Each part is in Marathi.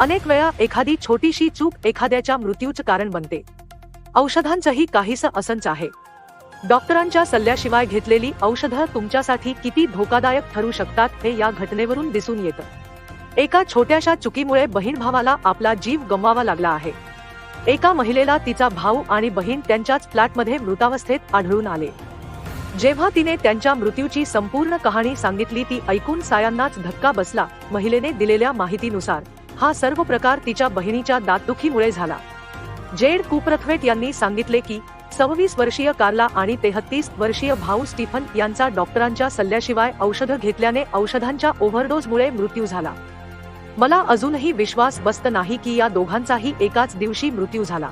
अनेक वेळा एखादी छोटीशी चूक एखाद्याच्या मृत्यूचं कारण बनते. औषधांचंही काहीसं असंच आहे. डॉक्टरांच्या सल्ल्याशिवाय घेतलेली औषधं तुमच्यासाठी किती धोकादायक ठरू शकतात हे या घटनेवरून दिसून येतं. एका छोट्याशा चुकीमुळे बहीण भावाला आपला जीव गमवावा लागला आहे. एका महिलेला तिचा भाऊ आणि बहीण त्यांच्याच फ्लॅटमध्ये मृतावस्थेत आढळून आले. जेव्हा तिने त्यांच्या मृत्यूची संपूर्ण कहाणी सांगितली ती ऐकून सायांनाच धक्का बसला महिलेने दिलेल्या माहितीनुसार. हा सर्व प्रकार तिच्या बहिणीच्या दातदुखीमुळे झाला. जेड कुप्रथवेट यांनी सांगितले की सव्वीस वर्षीय कार्ला आणि तेहतीस वर्षीय भाऊ स्टीफन यांचा डॉक्टरांच्या सल्ल्याशिवाय औषधं घेतल्याने औषधांच्या ओव्हरडोजमुळे मृत्यू झाला. मला अजूनही विश्वास बसत नाही की या दोघांचाही एकाच दिवशी मृत्यू झाला.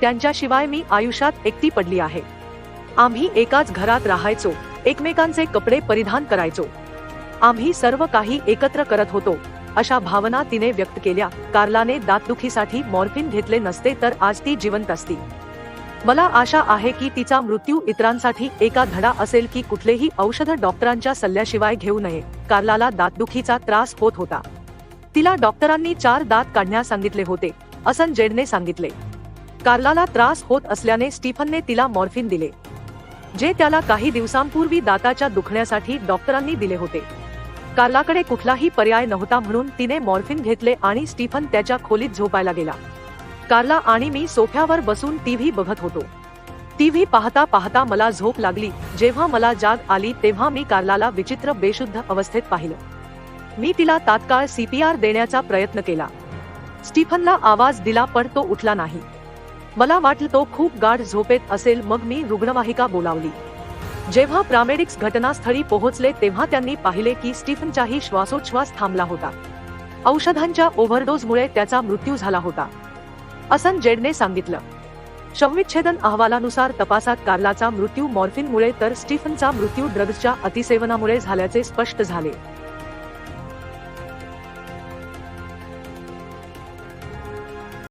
त्यांच्याशिवाय मी आयुष्यात एकटी पडली आहे. आम्ही एकाच घरात राहायचो एकमेकांचे कपडे परिधान करायचो. आम्ही सर्व काही एकत्र करत होतो. अशा भावना तिने व्यक्त केल्या. कार्लाने दातदुखीसाठी मॉर्फिन घेतले नसते तर आज ती जिवंत असती. मला आशा आहे की तिचा मृत्यू इतरांसाठी एका धडा असेल की कुठलेही औषध डॉक्टरांच्या सल्ल्याशिवाय घेऊ नये. कार्लाला दातदुखीचा त्रास होत होता. तिला डॉक्टरांनी चार दात काढण्यास सांगितले होते. असं जेडने सांगितले. कार्लाला त्रास होत असल्याने स्टीफनने तिला मॉर्फिन दिले. जे त्याला काही दिवसांपूर्वी दाताच्या दुखण्यासाठी डॉक्टरांनी दिले होते. कार्लाकडे कुठलाही पर्याय नव्हता म्हणून तिने मॉर्फिन घेतले आणि स्टीफन त्याच्या खोलीत झोपायला गेला. कार्ला आणि मी सोफ्यावर बसून टीव्ही बघत होतो. टीव्ही पाहता पाहता मला झोप लागली. जेव्हा मला जाग आली तेव्हा मी कार्लाला विचित्र बेशुद्ध अवस्थेत पाहिलं. मी तिला तात्काळ सीपीआर देण्याचा प्रयत्न केला. स्टीफनला आवाज दिला पण तो उठला नाही. मला वाटलं तो खूप गाढ झोपेत असेल मग मी रुग्णवाहिका बोलावली. जेव्हा प्रामेडिक्स घटनास्थळी पोहोचले तेव्हा त्यांनी पाहिले की स्टीफनचाही श्वासोच्छ्वास थांबला होता. औषधांच्या ओव्हरडोजमुळे त्याचा मृत्यू झाला होता. असन जेडने सांगितलं. शवविच्छेदन अहवालानुसार तपासात कार्लाचा मृत्यू मॉर्फिनमुळे तर स्टीफनचा मृत्यू ड्रग्जच्या अतिसेवनामुळे झाल्याचे स्पष्ट झाले.